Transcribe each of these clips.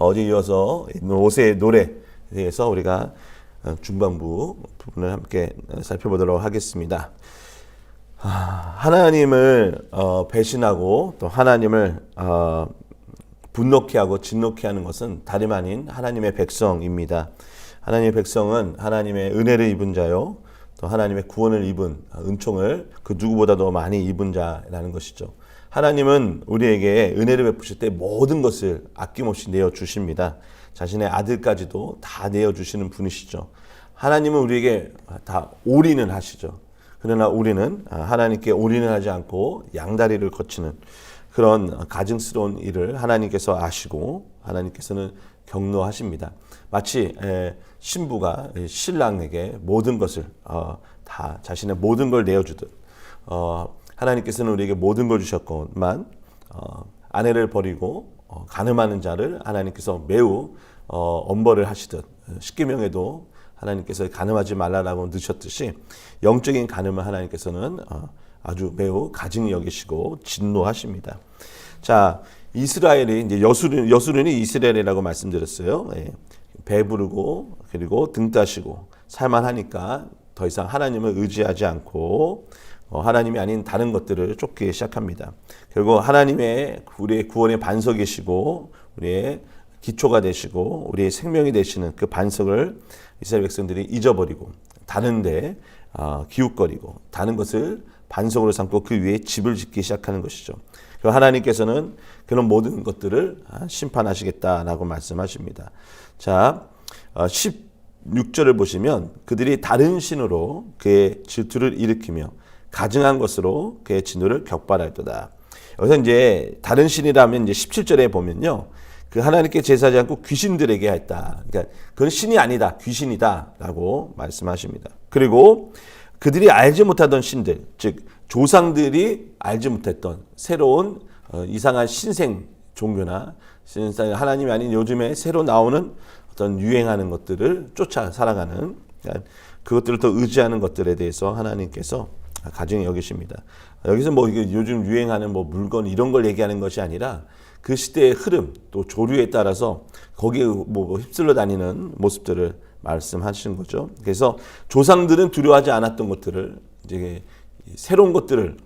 어제 이어서 모세의 노래에 대해서 우리가 어, 중반부 부분을 함께 살펴보도록 하겠습니다. 아, 하나님을 어, 배신하고 또 하나님을 어, 분노케 하고 진노케 하는 것은 다름 아닌 하나님의 백성입니다. 하나님의 백성은 하나님의 은혜를 입은 자요. 또 하나님의 구원을 입은 은총을 그 누구보다도 많이 입은 자라는 것이죠. 하나님은 우리에게 은혜를 베푸실 때 모든 것을 아낌없이 내어 주십니다. 자신의 아들까지도 다 내어 주시는 분이시죠. 하나님은 우리에게 다 올인을 하시죠. 그러나 우리는 하나님께 올인을 하지 않고 양다리를 거치는 그런 가증스러운 일을 하나님께서 아시고 하나님께서는 경로하십니다. 마치 신부가 신랑에게 모든 것을 어, 다 자신의 모든 걸 내어주듯 어, 하나님께서는 우리에게 모든 걸 주셨건만 어, 아내를 버리고 가늠하는 자를 하나님께서 매우 엄벌을 하시듯 십계명에도 하나님께서 가늠하지 말라라고 넣으셨듯이 영적인 가늠을 하나님께서는 아주 매우 가증히 여기시고 진노하십니다. 자, 이스라엘이 이제 여수른 여수른이 이스라엘이라고 말씀드렸어요. 예. 배부르고 그리고 등 따시고 살만하니까 더 이상 하나님을 의지하지 않고 어, 하나님이 아닌 다른 것들을 쫓기 시작합니다. 결국 하나님의 우리의 구원의 반석이시고 우리의 기초가 되시고 우리의 생명이 되시는 그 반석을 이스라엘 백성들이 잊어버리고 다른데 어, 기웃거리고 다른 것을 반석으로 삼고 그 위에 집을 짓기 시작하는 것이죠. 하나님께서는 그런 모든 것들을 심판하시겠다라고 말씀하십니다. 자, 16절을 보시면 그들이 다른 신으로 그의 질투를 일으키며 가증한 것으로 그의 진노를 격발할도다. 여기서 이제 다른 신이라면 이제 17절에 보면요. 그 하나님께 제사하지 않고 귀신들에게 했다. 그러니까 그건 신이 아니다. 귀신이다라고 말씀하십니다. 그리고 그들이 알지 못하던 신들, 즉 조상들이 알지 못했던 새로운 어, 이상한 신생 종교나 하나님이 아닌 요즘에 새로 나오는 어떤 유행하는 것들을 쫓아 살아가는 그러니까 그것들을 더 의지하는 것들에 대해서 하나님께서 가정히 여기십니다. 여기서 뭐 요즘 유행하는 뭐 물건 이런 걸 얘기하는 것이 아니라 그 시대의 흐름 또 조류에 따라서 거기에 뭐 휩쓸려 다니는 모습들을 말씀하시는 거죠. 그래서 조상들은 두려워하지 않았던 것들을 이제 새로운 것들을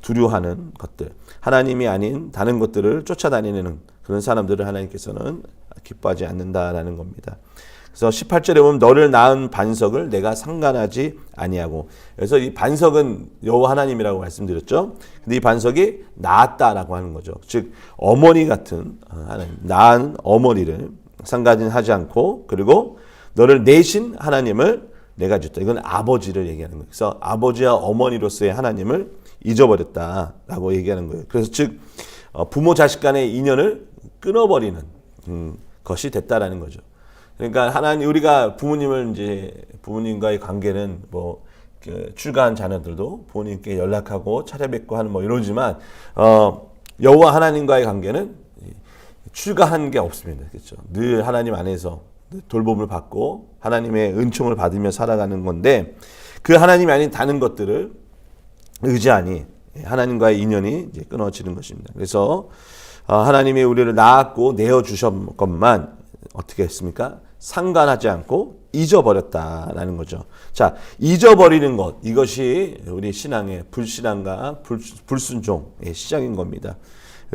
두려워하는 것들, 하나님이 아닌 다른 것들을 쫓아다니는 그런 사람들을 하나님께서는 기뻐하지 않는다라는 겁니다. 그래서 18절에 보면 너를 낳은 반석을 내가 상관하지 아니하고 그래서 이 반석은 여호와 하나님이라고 말씀드렸죠. 근데 이 반석이 낳았다라고 하는 거죠. 즉 어머니 같은 하나님, 낳은 어머니를 상관하지 않고 그리고 너를 내신 하나님을 내가 줬다. 이건 아버지를 얘기하는 거예요. 그래서 아버지와 어머니로서의 하나님을 잊어버렸다라고 얘기하는 거예요. 그래서 즉 어, 부모 자식 간의 인연을 끊어버리는 음, 것이 됐다라는 거죠. 그러니까 하나님 우리가 부모님을 이제 부모님과의 관계는 뭐 그 출가한 자녀들도 부모님께 연락하고 차례뵙고 하는 뭐 이러지만 어, 여호와 하나님과의 관계는 출가한 게 없습니다. 그렇죠. 늘 하나님 안에서 돌봄을 받고 하나님의 은총을 받으며 살아가는 건데 그 하나님이 아닌 다른 것들을 의지하니 하나님과의 인연이 끊어지는 것입니다. 그래서 어, 하나님이 우리를 낳았고 내어 주셨건만 어떻게 했습니까? 상관하지 않고 잊어버렸다라는 거죠. 자, 잊어버리는 것 이것이 우리 신앙의 불신앙과 불, 순종의 시작인 겁니다.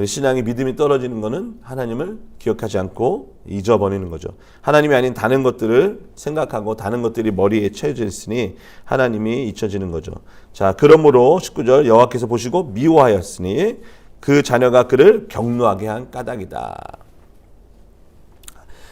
신앙의 믿음이 떨어지는 것은 하나님을 기억하지 않고 잊어버리는 거죠. 하나님이 아닌 다른 것들을 생각하고 다른 것들이 머리에 채워져 있으니 하나님이 잊혀지는 거죠. 자, 그러므로 19절 여호와께서 보시고 미워하였으니 그 자녀가 그를 경노하게 한 까닭이다.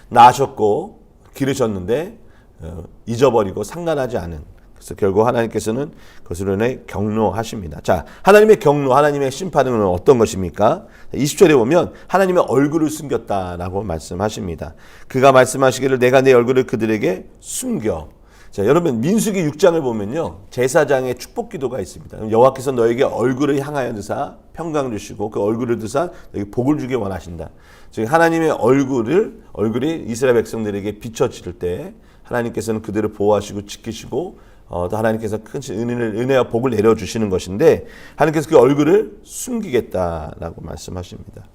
낳으셨고 기르셨는데 어, 잊어버리고 상관하지 않은 그래서 결국 하나님께서는 그것으로 인해 경로하십니다. 자, 하나님의 경로, 하나님의 심판은 어떤 것입니까? 20절에 보면 하나님의 얼굴을 숨겼다라고 말씀하십니다. 그가 말씀하시기를 내가 내 얼굴을 그들에게 숨겨. 자, 여러분 민수기 6장을 보면요. 제사장의 축복 기도가 있습니다. 여호와께서 너에게 얼굴을 향하여 드사 평강 주시고 그 얼굴을 드사 너에게 복을 주기 원하신다. 즉 하나님의 얼굴을 얼굴이 이스라엘 백성들에게 비춰질 때 하나님께서는 그들을 보호하시고 지키시고 어, 또 하나님께서 큰 은혜를, 은혜와 복을 내려주시는 것인데, 하나님께서 그 얼굴을 숨기겠다라고 말씀하십니다.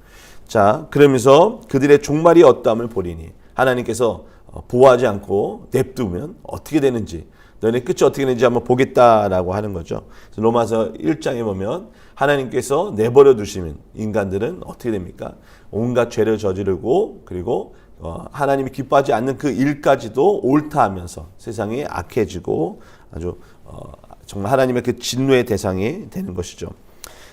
자, 그러면서 그들의 종말이 어떠함을 보리니 하나님께서 어, 보호하지 않고 냅두면 어떻게 되는지 너네 끝이 어떻게 되는지 한번 보겠다라고 하는 거죠. 로마서 1장에 보면 하나님께서 내버려 두시면 인간들은 어떻게 됩니까? 온갖 죄를 저지르고 그리고 어, 하나님이 기뻐하지 않는 그 일까지도 옳다 하면서 세상이 악해지고 아주 어, 정말 하나님의 그 진노의 대상이 되는 것이죠.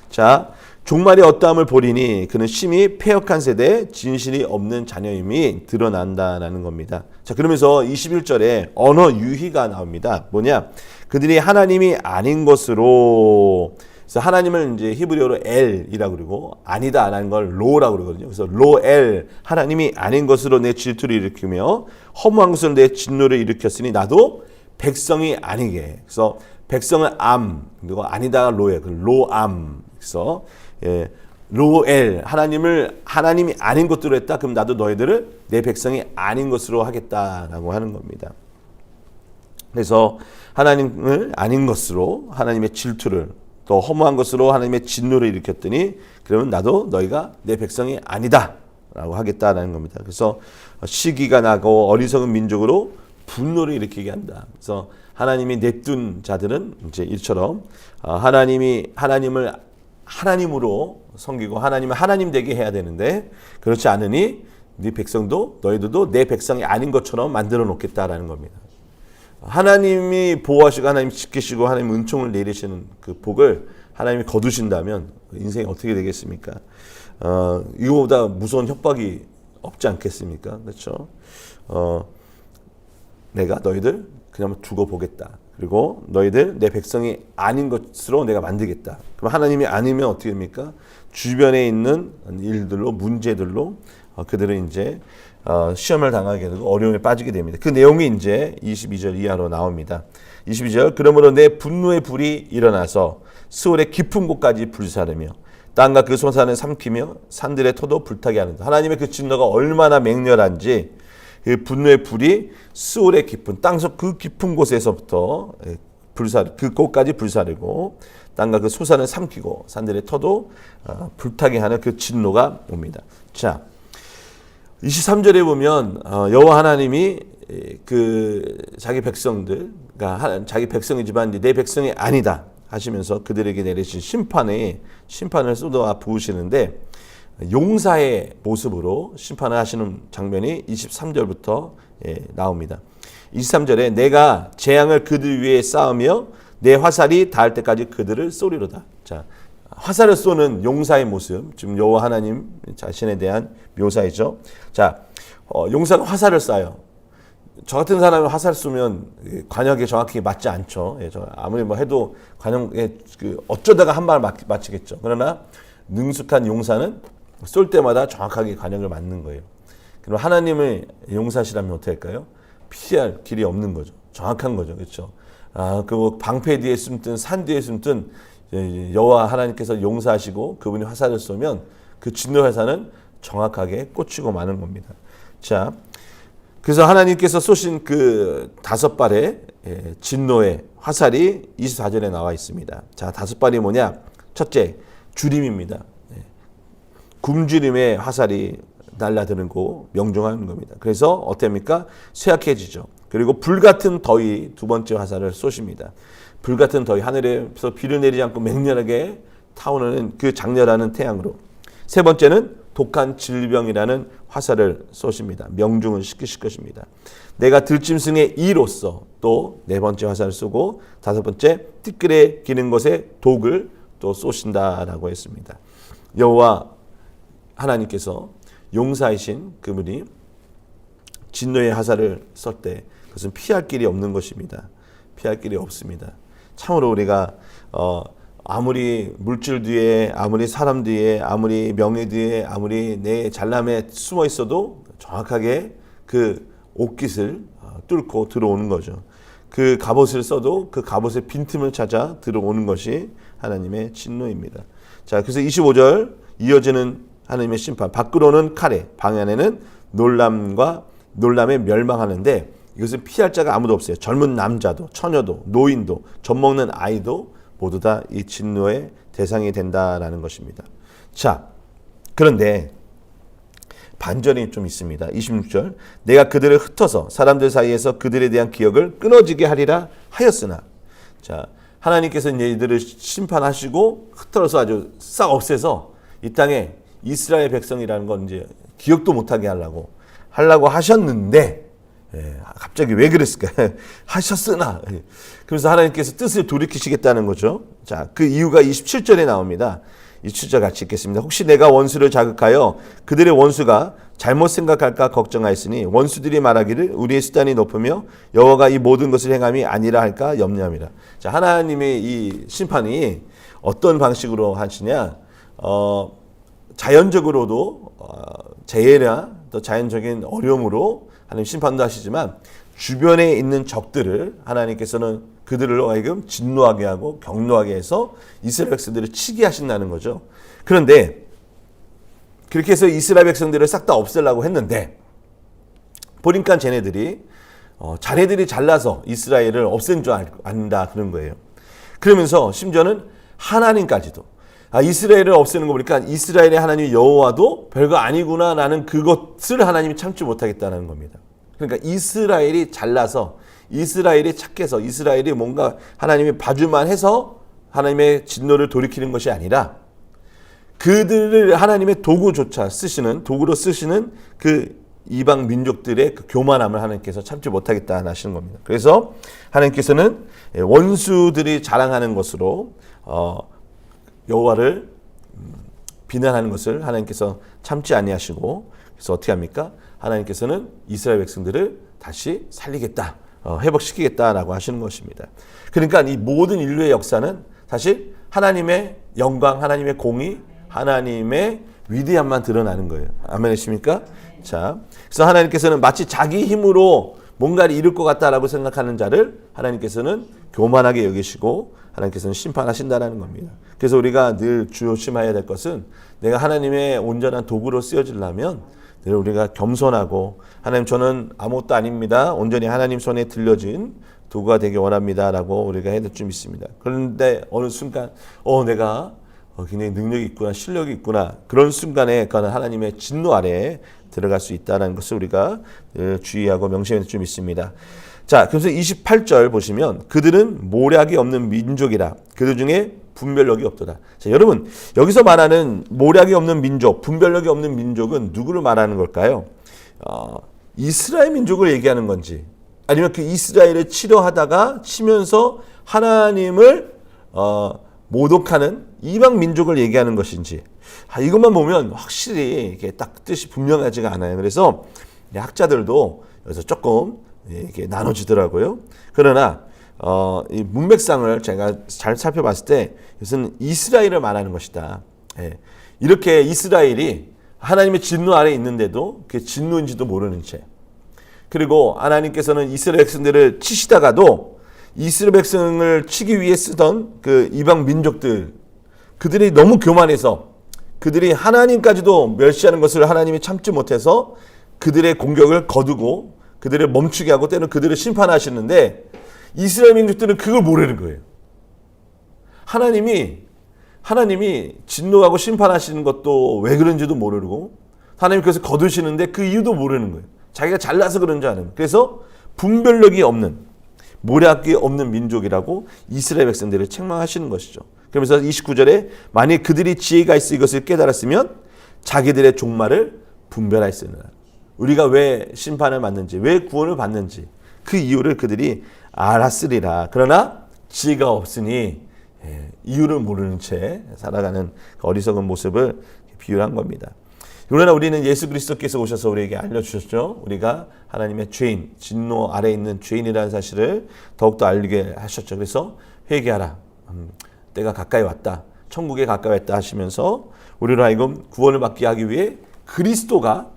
자, 종말이 어떠함을 보리니 그는 심히 폐역한 세대 진실이 없는 자녀임이 드러난다라는 겁니다. 자, 그러면서 21절에 언어 유희가 나옵니다. 뭐냐? 그들이 하나님이 아닌 것으로 그래서 하나님을 이제 히브리어로 엘이라고 그러고 아니다라는 걸 로라고 그러거든요. 그래서 로엘 하나님이 아닌 것으로 내 질투를 일으키며 허무한 것으로 내 진노를 일으켰으니 나도 백성이 아니게. 그래서 백성은 암 그리고 아니다가 로에 그 로암. 그래서 예, 로엘 하나님을 하나님이 아닌 것들로 했다. 그럼 나도 너희들을 내 백성이 아닌 것으로 하겠다라고 하는 겁니다. 그래서 하나님을 아닌 것으로 하나님의 질투를 또 허무한 것으로 하나님의 진노를 일으켰더니 그러면 나도 너희가 내 백성이 아니다 라고 하겠다라는 겁니다. 그래서 시기가 나고 어리석은 민족으로 분노를 일으키게 한다. 그래서 하나님이 내둔 자들은 이제 이처럼 어, 하나님이 하나님을 하나님으로 섬기고 하나님을 하나님 되게 해야 되는데 그렇지 않으니 네 백성도 너희들도 내 백성이 아닌 것처럼 만들어 놓겠다라는 겁니다. 하나님이 보호하시고 하나님 지키시고 하나님 은총을 내리시는 그 복을 하나님이 거두신다면 인생이 어떻게 되겠습니까? 어, 이거보다 무서운 협박이 없지 않겠습니까? 그렇죠? 어, 내가 너희들 그냥 두고 보겠다. 그리고 너희들 내 백성이 아닌 것으로 내가 만들겠다. 그럼 하나님이 아니면 어떻게 됩니까? 주변에 있는 일들로 문제들로 어, 그들은 이제 어, 시험을 당하게 되고 어려움에 빠지게 됩니다. 그 내용이 이제 22절 이하로 나옵니다. 22절 그러므로 내 분노의 불이 일어나서 스올의 깊은 곳까지 불사르며 땅과 그 소산을 삼키며 산들의 터도 불타게 하는다. 하나님의 그 진노가 얼마나 맹렬한지 그 분노의 불이 스올의 깊은 땅속 그 깊은 곳에서부터 불사 그 곳까지 불사르고 땅과 그 소산을 삼키고 산들의 터도 어, 불타게 하는 그 진노가 옵니다. 자, 23절에 보면 어, 여호와 하나님이 그 자기 백성들, 그러니까 자기 백성이지만 내 백성이 아니다 하시면서 그들에게 내리신 심판에 심판을 쏟아 부으시는데 용사의 모습으로 심판을 하시는 장면이 23절부터 예, 나옵니다. 23절에 내가 재앙을 그들 위에 쌓으며 내 화살이 닿을 때까지 그들을 쏘리로다. 자, 화살을 쏘는 용사의 모습, 지금 여호와 하나님 자신에 대한 묘사이죠. 자, 어, 용사가 화살을 쏴요. 저 같은 사람이 화살 쏘면 관역에 정확히 맞지 않죠. 예, 저 아무리 뭐 해도 관역에 그 어쩌다가 한 방을 맞히겠죠. 그러나 능숙한 용사는 쏠 때마다 정확하게 관역을 맞는 거예요. 그럼 하나님의 용사시라면 어떻게 할까요? 피할 길이 없는 거죠. 정확한 거죠. 그렇죠? 아, 그 방패 뒤에 숨든 산 뒤에 숨든 여호와 하나님께서 용사하시고 그분이 화살을 쏘면 그 진노 화살은 정확하게 꽂히고 마는 겁니다. 자, 그래서 하나님께서 쏘신 그 다섯 발의 예, 진노의 화살이 24절에 나와 있습니다. 자, 다섯 발이 뭐냐? 첫째, 주림입니다. 예. 굶주림의 화살이 날라드는 고 명중하는 겁니다. 그래서 어떻습니까? 쇠약해지죠. 그리고 불같은 더위 두 번째 화살을 쏘십니다. 불같은 더위 하늘에서 비를 내리지 않고 맹렬하게 타오르는 그 장렬하는 태양으로 세 번째는 독한 질병이라는 화살을 쏘십니다. 명중을 시키실 것입니다. 내가 들짐승의 이로서 또 네 번째 화살을 쏘고 다섯 번째 티끌에 기는 것에 독을 또 쏘신다라고 했습니다. 여호와 하나님께서 용사이신 그분이 진노의 화살을 쏠 때 그것은 피할 길이 없는 것입니다. 피할 길이 없습니다. 참으로 우리가 어 아무리 물질 뒤에 아무리 사람 뒤에 아무리 명예 뒤에 아무리 내 잘남에 숨어 있어도 정확하게 그 옷깃을 어, 뚫고 들어오는 거죠. 그 갑옷을 써도 그 갑옷의 빈틈을 찾아 들어오는 것이 하나님의 진노입니다. 자, 그래서 25절 이어지는 하나님의 심판. 밖으로는 칼에, 방 안에는 놀람과 놀람에 멸망하는데 이것은 피할 자가 아무도 없어요. 젊은 남자도, 처녀도, 노인도, 젖 먹는 아이도 모두 다 이 진노의 대상이 된다라는 것입니다. 자, 그런데 반전이 좀 있습니다. 26절. 내가 그들을 흩어서 사람들 사이에서 그들에 대한 기억을 끊어지게 하리라 하였으나. 자, 하나님께서 이제 이들을 심판하시고 흩어서 아주 싹 없애서 이 땅에 이스라엘 백성이라는 건 이제 기억도 못하게 하려고 하려고 하셨는데 예, 갑자기 왜 그랬을까? 하셨으나. 예. 그래서 하나님께서 뜻을 돌이키시겠다는 거죠. 자, 그 이유가 27절에 나옵니다. 이 출절 같이 읽겠습니다. 혹시 내가 원수를 자극하여 그들의 원수가 잘못 생각할까 걱정하였으니 원수들이 말하기를 우리의 수단이 높으며 여호와가 이 모든 것을 행함이 아니라 할까 염려함이라. 자, 하나님의 이 심판이 어떤 방식으로 하시냐? 어, 자연적으로도 어, 재해나 또 자연적인 어려움으로 하나님 심판도 하시지만 주변에 있는 적들을 하나님께서는 그들을 하여금 진노하게 하고 경노하게 해서 이스라엘 백성들을 치게 하신다는 거죠. 그런데 그렇게 해서 이스라엘 백성들을 싹 다 없애려고 했는데 보니까 쟤네들이 어, 자네들이 잘나서 이스라엘을 없앤 줄 알- 안다 그런 거예요. 그러면서 심지어는 하나님까지도 아, 이스라엘을 없애는 거 보니까 이스라엘의 하나님 여호와도 별거 아니구나라는 그것을 하나님이 참지 못하겠다는 겁니다. 그러니까 이스라엘이 잘나서 이스라엘이 착해서 이스라엘이 뭔가 하나님이 봐줄만 해서 하나님의 진노를 돌이키는 것이 아니라 그들을 하나님의 도구조차 쓰시는 도구로 쓰시는 그 이방 민족들의 그 교만함을 하나님께서 참지 못하겠다 하시는 겁니다. 그래서 하나님께서는 원수들이 자랑하는 것으로 어, 여호와를 음, 비난하는 것을 하나님께서 참지 아니하시고 그래서 어떻게 합니까? 하나님께서는 이스라엘 백성들을 다시 살리겠다, 어, 회복시키겠다라고 하시는 것입니다. 그러니까 이 모든 인류의 역사는 사실 하나님의 영광, 하나님의 공의, 하나님의 위대함만 드러나는 거예요. 아멘이십니까? 자, 그래서 하나님께서는 마치 자기 힘으로 뭔가를 이룰 것 같다라고 생각하는 자를 하나님께서는 교만하게 여기시고 하나님께서는 심판하신다는 겁니다. 그래서 우리가 늘 조심해야 될 것은 내가 하나님의 온전한 도구로 쓰여지려면 늘 우리가 겸손하고 하나님 저는 아무것도 아닙니다. 온전히 하나님 손에 들려진 도구가 되기 원합니다라고 우리가 해야 될 줄 믿습니다. 그런데 어느 순간 어 내가 어, 굉장히 능력이 있구나, 실력이 있구나. 그런 순간에 그는 하나님의 진노 아래에 들어갈 수 있다는 것을 우리가 어, 주의하고 명심해야 줄 믿습니다. 자, 그래서 28절 보시면 그들은 모략이 없는 민족이라 그들 중에 분별력이 없도다. 자, 여러분 여기서 말하는 모략이 없는 민족, 분별력이 없는 민족은 누구를 말하는 걸까요? 어, 이스라엘 민족을 얘기하는 건지 아니면 그 이스라엘을 치료하다가 치면서 하나님을 어, 모독하는 이방 민족을 얘기하는 것인지 아, 이것만 보면 확실히 이게 딱 뜻이 분명하지가 않아요. 그래서 학자들도 여기서 조금 이렇게 나눠지더라고요. 그러나 어, 이 문맥상을 제가 잘 살펴봤을 때 이것은 이스라엘을 말하는 것이다. 예. 이렇게 이스라엘이 하나님의 진노 아래 있는데도 그게 진노인지도 모르는 채. 그리고 하나님께서는 이스라엘 백성들을 치시다가도 이스라엘 백성을 치기 위해 쓰던 그 이방 민족들 그들이 너무 교만해서 그들이 하나님까지도 멸시하는 것을 하나님이 참지 못해서 그들의 공격을 거두고 그들을 멈추게 하고 때는 그들을 심판하시는데 이스라엘 민족들은 그걸 모르는 거예요. 하나님이 하나님이 진노하고 심판하시는 것도 왜 그런지도 모르고 하나님 그래서 거두시는데 그 이유도 모르는 거예요. 자기가 잘나서 그런 줄 아는. 그래서 분별력이 없는 모략이 없는 민족이라고 이스라엘 백성들을 책망하시는 것이죠. 그러면서 29절에 만일 그들이 지혜가 있어 이것을 깨달았으면 자기들의 종말을 분별하였으나 우리가 왜 심판을 받는지 왜 구원을 받는지 그 이유를 그들이 알았으리라. 그러나 지혜가 없으니 예, 이유를 모르는 채 살아가는 어리석은 모습을 비유한 겁니다. 그러나 우리는 예수 그리스도께서 오셔서 우리에게 알려주셨죠. 우리가 하나님의 죄인, 진노 아래 있는 죄인이라는 사실을 더욱더 알게 하셨죠. 그래서 회개하라. 음, 때가 가까이 왔다. 천국에 가까이 왔다 하시면서 우리로 하여금 구원을 받게 하기 위해 그리스도가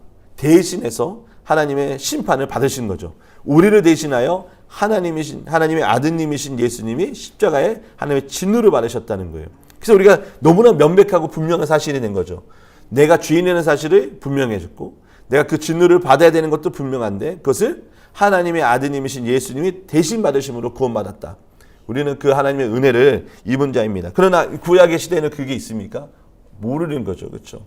대신해서 하나님의 심판을 받으신 거죠. 우리를 대신하여 하나님이신 하나님의 아드님이신 예수님이 십자가에 하나님의 진노를 받으셨다는 거예요. 그래서 우리가 너무나 명백하고 분명한 사실이 된 거죠. 내가 죄인이라는 사실을 분명해졌고 내가 그 진노를 받아야 되는 것도 분명한데 그것을 하나님의 아드님이신 예수님이 대신 받으심으로 구원받았다. 우리는 그 하나님의 은혜를 입은 자입니다. 그러나 구약의 시대에는 그게 있습니까? 모르는 거죠. 그렇죠?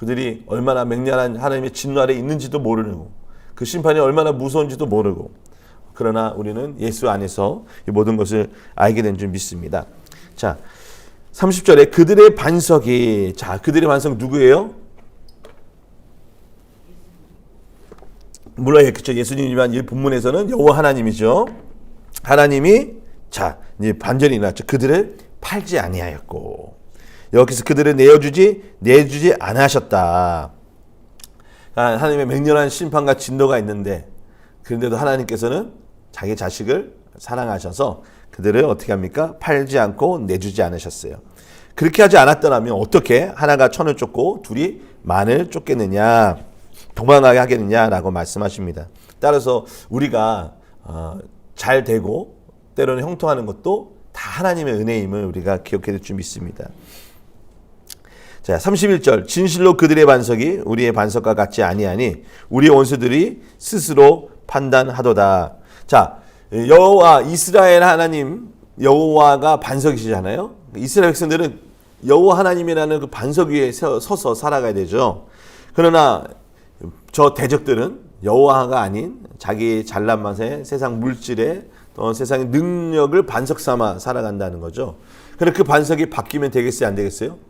그들이 얼마나 맹렬한 하나님의 진노 아래 있는지도 모르고 그 심판이 얼마나 무서운지도 모르고 그러나 우리는 예수 안에서 이 모든 것을 알게 된 줄 믿습니다. 자, 30절에 그들의 반석이 자, 그들의 반석 누구예요? 물론 그렇죠. 예수님이지만 이 본문에서는 여호와 하나님이죠. 하나님이 자, 이제 반전이 났죠. 그들을 팔지 아니하였고 여기서 그들을 내어주지 내주지 않으셨다. 아, 하나님의 맹렬한 심판과 진노가 있는데 그런데도 하나님께서는 자기 자식을 사랑하셔서 그들을 어떻게 합니까? 팔지 않고 내주지 않으셨어요. 그렇게 하지 않았더라면 어떻게 하나가 천을 쫓고 둘이 만을 쫓겠느냐 도망하게 하겠느냐라고 말씀하십니다. 따라서 우리가 어, 잘 되고 때로는 형통하는 것도 다 하나님의 은혜임을 우리가 기억해야 될줄 믿습니다. 자, 31절. 진실로 그들의 반석이 우리의 반석과 같지 아니하니 우리 원수들이 스스로 판단하도다. 자, 여호와 이스라엘 하나님 여호와가 반석이시잖아요. 이스라엘 백성들은 여호와 하나님이라는 그 반석 위에 서서 살아가야 되죠. 그러나 저 대적들은 여호와가 아닌 자기 잘난 맛에 세상 물질에 또 세상의 능력을 반석 삼아 살아간다는 거죠. 그럼 그 반석이 바뀌면 되겠어요, 안 되겠어요?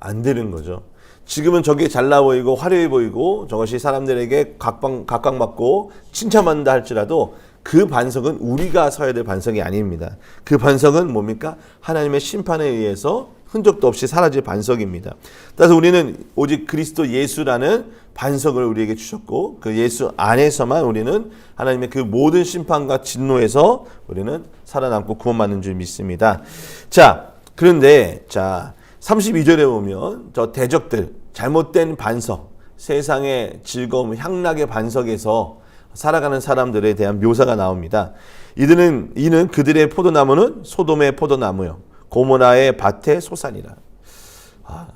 안 되는 거죠. 지금은 저게 잘나 보이고 화려해 보이고 저것이 사람들에게 각방, 각광받고 칭찬받는다 할지라도 그 반석은 우리가 서야 될 반석이 아닙니다. 그 반석은 뭡니까? 하나님의 심판에 의해서 흔적도 없이 사라질 반석입니다. 따라서 우리는 오직 그리스도 예수라는 반석을 우리에게 주셨고 그 예수 안에서만 우리는 하나님의 그 모든 심판과 진노에서 우리는 살아남고 구원받는 줄 믿습니다. 자, 그런데 자, 32절에 보면 저 대적들 잘못된 반석 세상의 즐거움 향락의 반석에서 살아가는 사람들에 대한 묘사가 나옵니다. 이들은 이는 그들의 포도나무는 소돔의 포도나무요 고모라의 밭의 소산이라. 아,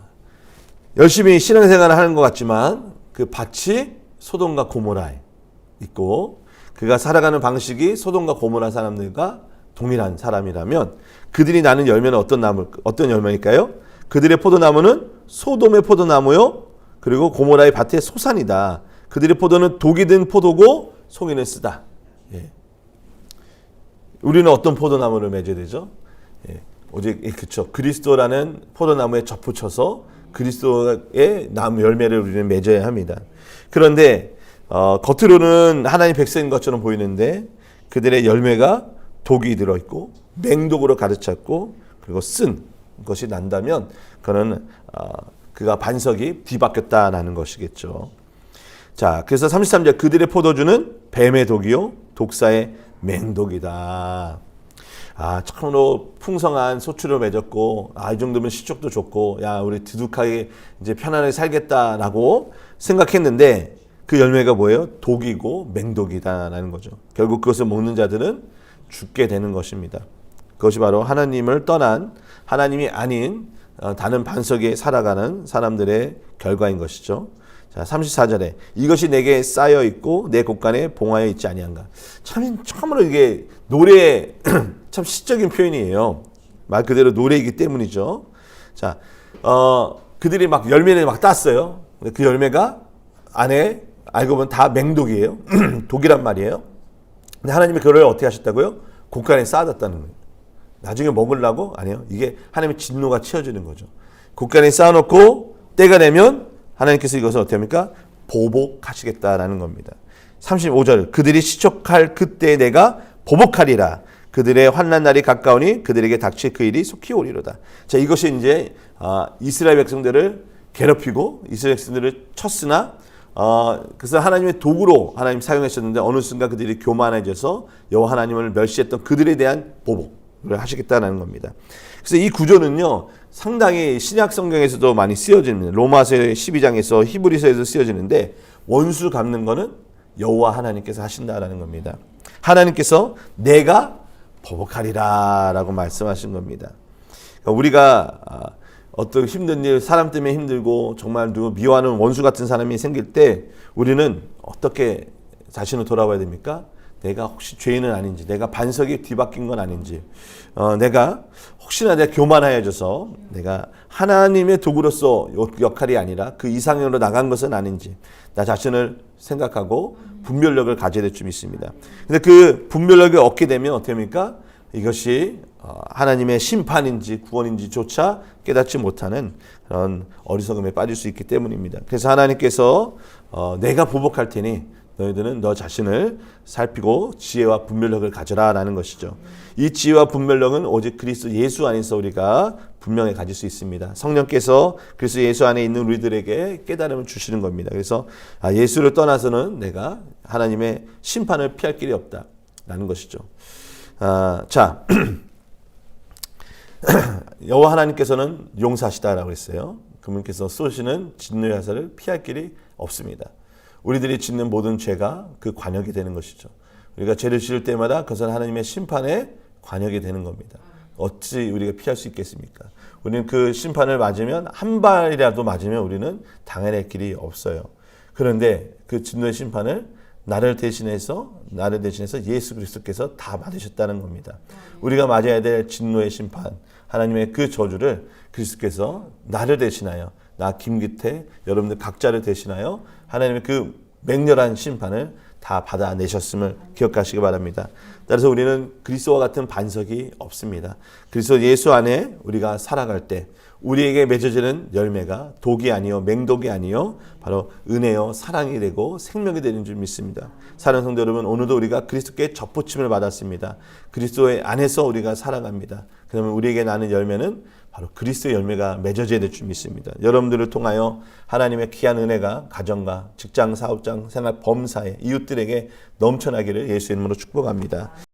열심히 신앙생활을 하는 것 같지만 그 밭이 소돔과 고모라에 있고 그가 살아가는 방식이 소돔과 고모라 사람들과 동일한 사람이라면 그들이 나는 열매는 어떤 나무 어떤 열매일까요? 그들의 포도나무는 소돔의 포도나무요 그리고 고모라의 밭의 소산이다. 그들의 포도는 독이 든 포도고 송이는 쓰다. 예. 우리는 어떤 포도나무를 맺어야 되죠? 예. 오직 그렇죠. 그리스도라는 포도나무에 접붙여서 그리스도의 나무 열매를 우리는 맺어야 합니다. 그런데 어, 겉으로는 하나님 백성인 것처럼 보이는데 그들의 열매가 독이 들어 있고 맹독으로 가르쳤고 그리고 쓴 것이 난다면 그는 어, 그가 반석이 뒤바뀌었다라는 것이겠죠. 자, 그래서 33절 그들의 포도주는 뱀의 독이요 독사의 맹독이다. 아, 참으로 풍성한 소출을 맺었고, 아, 이 정도면 시족도 좋고, 야, 우리 두둑하게 이제 편안하게 살겠다라고 생각했는데, 그 열매가 뭐예요? 독이고 맹독이다라는 거죠. 결국 그것을 먹는 자들은 죽게 되는 것입니다. 그것이 바로 하나님을 떠난 하나님이 아닌 어, 다른 반석에 살아가는 사람들의 결과인 것이죠. 자, 34절에 이것이 내게 쌓여 있고 내 곳간에 봉하여 있지 아니한가. 참 참으로 이게 노래 참 시적인 표현이에요. 말 그대로 노래이기 때문이죠. 자, 어, 그들이 막 열매를 막 땄어요. 근데 그 열매가 안에 알고 보면 다 맹독이에요. 독이란 말이에요. 근데 하나님이 그를 어떻게 하셨다고요? 곳간에 쌓아뒀다는 거예요. 나중에 먹으려고? 아니요. 이게 하나님의 진노가 치어지는 거죠. 곳간에 쌓아놓고 때가 되면 하나님께서 이것을 어떻게 합니까? 보복하시겠다라는 겁니다. 35절 그들이 시촉할 그때 내가 보복하리라. 그들의 환난 날이 가까우니 그들에게 닥칠 그 일이 속히 오리로다. 자 이것이 이제 어, 이스라엘 백성들을 괴롭히고 이스라엘 백성들을 쳤으나 어, 그래서 하나님의 도구로 하나님 사용하셨는데 어느 순간 그들이 교만해져서 여호와 하나님을 멸시했던 그들에 대한 보복을 하시겠다는 겁니다. 그래서 이 구조는요 상당히 신약 성경에서도 많이 쓰여집니다. 로마서 12장에서 히브리서에서 쓰여지는데 원수 갚는 거는 여호와 하나님께서 하신다라는 겁니다. 하나님께서 내가 보복하리라라고 말씀하신 겁니다. 그러니까 우리가 아, 어떤 힘든 일, 사람 때문에 힘들고 정말 누구 미워하는 원수 같은 사람이 생길 때 우리는 어떻게 자신을 돌아봐야 됩니까? 내가 혹시 죄인은 아닌지, 내가 반석이 뒤바뀐 건 아닌지, 어, 내가 혹시나 내가 교만하여져서 내가 하나님의 도구로서 역할이 아니라 그 이상으로 나간 것은 아닌지, 나 자신을 생각하고 분별력을 가져야 될 줄 믿습니다. 근데 그 분별력을 얻게 되면 어떻게 합니까? 이것이 어, 하나님의 심판인지 구원인지조차 깨닫지 못하는 그런 어리석음에 빠질 수 있기 때문입니다. 그래서 하나님께서 어, 내가 보복할 테니 너희들은 너 자신을 살피고 지혜와 분별력을 가져라라는 것이죠. 이 지혜와 분별력은 오직 그리스도 예수 안에서 우리가 분명히 가질 수 있습니다. 성령께서 그리스도 예수 안에 있는 우리들에게 깨달음을 주시는 겁니다. 그래서 아, 예수를 떠나서는 내가 하나님의 심판을 피할 길이 없다라는 것이죠. 아, 자. 여호와 하나님께서는 용사시다라고 했어요. 그분께서 쏘시는 진노의 화살을 피할 길이 없습니다. 우리들이 짓는 모든 죄가 그 관역이 되는 것이죠. 우리가 죄를 지을 때마다 그것은 하나님의 심판에 관역이 되는 겁니다. 어찌 우리가 피할 수 있겠습니까? 우리는 그 심판을 맞으면 한 발이라도 맞으면 우리는 당해낼 길이 없어요. 그런데 그 진노의 심판을 나를 대신해서 나를 대신해서 예수 그리스도께서 다 받으셨다는 겁니다. 우리가 맞아야 될 진노의 심판, 하나님의 그 저주를 그리스도께서 나를 대신하여 나 김기태 여러분들 각자를 대신하여 하나님의 그 맹렬한 심판을 다 받아내셨음을 기억하시기 바랍니다. 따라서 우리는 그리스도와 같은 반석이 없습니다. 그리스도 예수 안에 우리가 살아갈 때 우리에게 맺어지는 열매가 독이 아니요 맹독이 아니요 바로 은혜요 사랑이 되고 생명이 되는 줄 믿습니다. 사랑하는 성도 여러분 오늘도 우리가 그리스도께 접붙임을 받았습니다. 그리스도의 안에서 우리가 살아갑니다. 그러면 우리에게 나는 열매는 바로 그리스도의 열매가 맺어져야 될 줄 믿습니다. 여러분들을 통하여 하나님의 귀한 은혜가 가정과 직장, 사업장, 생활, 범사에 이웃들에게 넘쳐나기를 예수 이름으로 축복합니다.